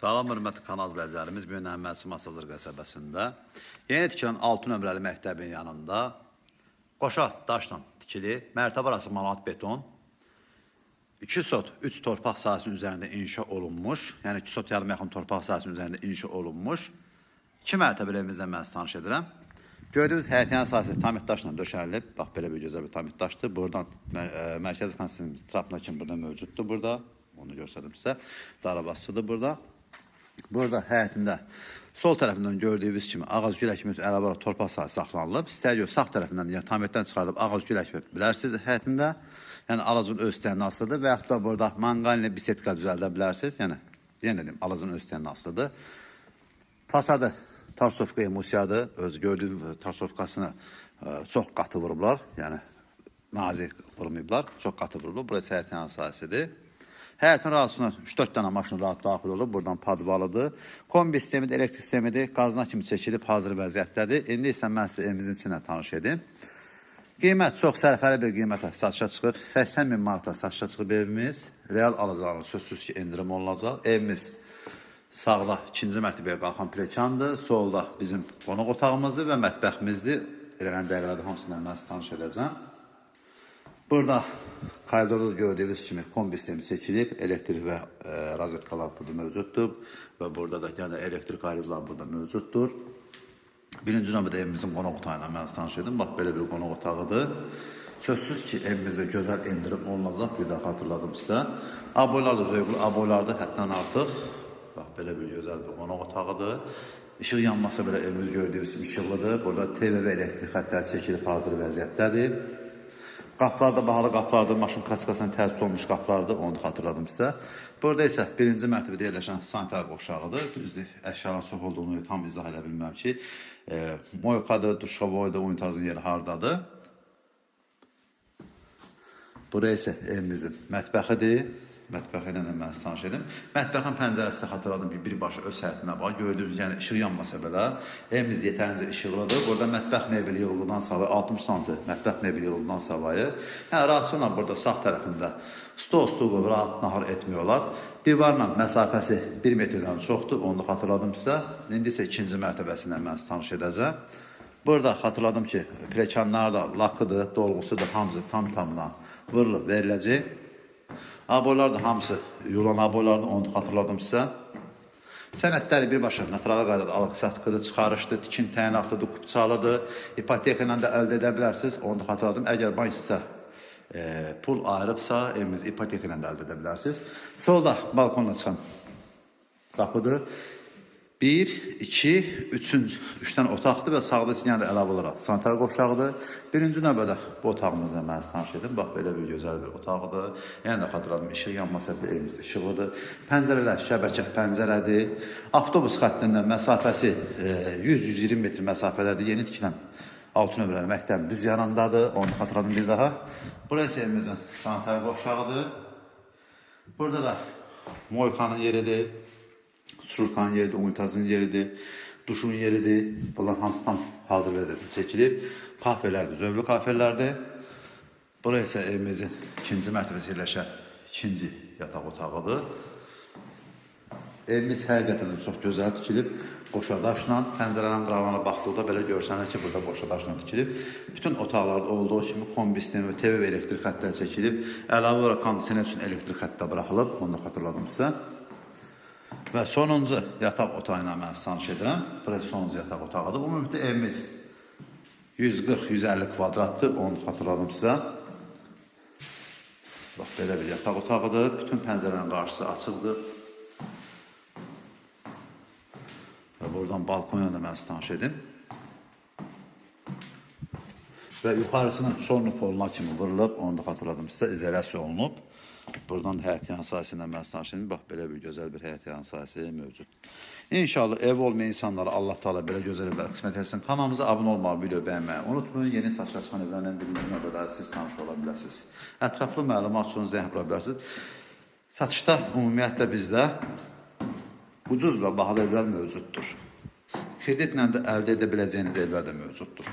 Salam hörmətli kanal izləyicilərimiz. Bu gün Əhmədsi Masazır qəsəbəsində yeni tikilən 6 nömrəli məktəbin yanında qoşa daşla tikili, mərtəbə arası manat beton, 2 sot 3 torpaq sahəsinin üzərində inşa olunmuş, yəni 2 sot yarım yaxın torpaq sahəsinin üzərində inşa olunmuş 2 mərtəbəli evimizdən mən sizi tanış edirəm. Gördüyünüz həyətyan sahəsi tamit daşla döşənilib. Bax belə bir gözəl bir tamit daşdır. Buradan mər ə, mərkəzi konstitusiyanın trapına kimi burada mövcuddur burada. Onu göstərdim sizə. Darabasıdır burada. Burada həyətində sol tərəfindən gördüyünüz kimi ağac gül əkimiz əlavə olaraq torpaq sahəsi saxlanılıb. İstər yox sağ tərəfindən yəni tamitdən çıxardıb ağac gül əkib bilərsiniz həyətində. Yəni ağacın öz istəyinə asılıdır və yaxud da burada manqalini bisetka düzəldə bilərsiniz. Yəni yenə dedim ağacın öz istəyinə asılıdır. Fasadı Tarsovka emusiyadır. Öz gördüyüm Tarsovkasını ə, çox qatı vurublar. Yəni nazik vurmayıblar. Çox qatı vurulub. Burası həyətin sahəsidir. Həyətin rahatçısına 3-4 dənə maşın rahat daxil olub. Buradan padvalıdır. Kombi sistemidir, elektrik sistemidir. Qazına kimi çəkilib hazır vəziyyətdədir. İndi isə mən sizə evimizin içinə tanış edim. Qiymət çox sərfəli bir qiymətə satışa çıxır. 80 min manata satışa çıxıb evimiz. Real alacağınız sözsüz ki, endirim olunacaq. Evimiz sağda ikinci mərtəbəyə qalxan plekandır. Solda bizim qonaq otağımızdır və mətbəximizdir. Elənən dəqiqələrdə hamısından mən tanış edəcəm. Burada koridorda gördüyünüz kimi kombi sistemi çəkilib, elektrik və e, razvetkalar burada mövcuddur və burada da yəni elektrik ayrıcılar burada mövcuddur. Birinci növbədə evimizin qonaq otağı ilə mən sizi tanış edim. Bax belə bir qonaq otağıdır. Sözsüz ki, evimizdə gözəl endirim olunacaq. Bir daha xatırladım sizə. Aboylar da zövqlü aboylardır, həddən artıq. Bax belə bir gözəl bir qonaq otağıdır. İşıq yanmasa belə evimiz gördüyünüz kimi işıqlıdır. Burada TV və elektrik xəttləri çəkilib hazır vəziyyətdədir. Qapılar da bahalı qapılardır, maşın klassikasına tərtib olunmuş qapılardır, onu da xatırladım sizə. Burada isə birinci mərtəbədə yerləşən sanitar qovşağıdır. Düzdür, əşyaların çox olduğunu tam izah edə bilmirəm ki, e, moykadır, duşqavoydur, unitazın yeri hardadır. Buraya isə evimizin mətbəxidir. Mətbəxi ilə də mən tanış edim. Mətbəxin pəncərəsi də xatırladım ki, birbaşa öz həyətinə var. Gördüyünüz yəni işıq yanmasa belə evimiz yetərincə işıqlıdır. Burada mətbəx mebeli yığıldıqdan savayı 60 sm mətbəx mebeli yığıldıqdan savayı, hə rahatçılıqla burada sağ tərəfində stol stulu rahat nahar etmiyorlar. Divarla məsafəsi 1 metrdən çoxdur. Onu xatırladım sizə. İndi isə ikinci mərtəbəsindən mən tanış edəcəm. Burada xatırladım ki, plekanlar da lakıdır, dolğusudur, hamısı tam tamına vurulub veriləcək. Aboylar da hamısı yulan aboylardır, onu xatırladım sizə. Sənədləri birbaşa natural qaydada alıq-satqıdır, çıxarışdır, tikin təyinatlıdır, kupçalıdır, ipoteka ilə də əldə edə bilərsiniz. Onu da xatırladım. Əgər bank sizə e, pul ayırıbsa, evinizi ipoteka ilə də əldə edə bilərsiniz. Solda balkonla çıxan qapıdır. 1, 2, 3-cü 3 dənə otaqdır və sağda isə yəni əlavə olaraq sanitar qovşağıdır. Birinci növbədə bu otağımızla mən sizi tanış edim. Bax belə bir gözəl bir otaqdır. Yəni də xatırladım işıq yanmasa belə evimiz işıqlıdır. Pəncərələr şəbəkə pəncərədir. Avtobus xəttindən məsafəsi e, 100-120 metr məsafədədir. Yeni tikilən 6 nömrəli məktəbin düz yanındadır. Onu xatırladım bir daha. Burası evimizin sanitar qovşağıdır. Burada da moykanın yeridir. Surkan yeridir, unitazın yeridir, duşun yeridir. Bunlar hamısı tam hazır vəziyyətdə çəkilib. Kahvelərdir, zövlü kahvelərdir. Burası isə evimizin ikinci mərtəbəsi yerləşən ikinci yataq otağıdır. Evimiz həqiqətən də çox gözəl tikilib. Qoşa daşla, pəncərələrin qırağına baxdıqda belə görsənir ki, burada qoşa daşla tikilib. Bütün otaqlarda olduğu kimi kombi sistemi TV və elektrik xəttləri çəkilib. Əlavə olaraq kondisioner üçün elektrik xətti də buraxılıb. Onu da xatırladım sizə. Və sonuncu yataq otağı ilə mən tanış edirəm. Burası sonuncu yataq otağıdır. Ümumilikdə evimiz 140-150 kvadratdır. Onu xatırladım sizə. Bax belə bir yataq otağıdır. Bütün pəncərələrin qarşısı açıqdır. Və buradan balkona da mən sizi tanış edim. Və yuxarısının sorunu poluna kimi vurulub, onu da xatırladım sizə, izolyasiya olunub. Buradan həyət yan sahəsindən mən tanışdım. Bax, belə bir gözəl bir həyət yan sahəsi mövcud. İnşallah ev olmayan insanlara Allah Taala belə gözəl evlər qismət etsin. Kanalımıza abunə olmağı, video bəyənməyi unutmayın. Yeni satışa çıxan evlərlə birinci növbədə siz tanış ola bilərsiniz. Ətraflı məlumat üçün zəng vura bilərsiniz. Satışda ümumiyyətlə bizdə ucuz və bahalı evlər mövcuddur. Kreditlə də əldə edə biləcəyiniz evlər də mövcuddur.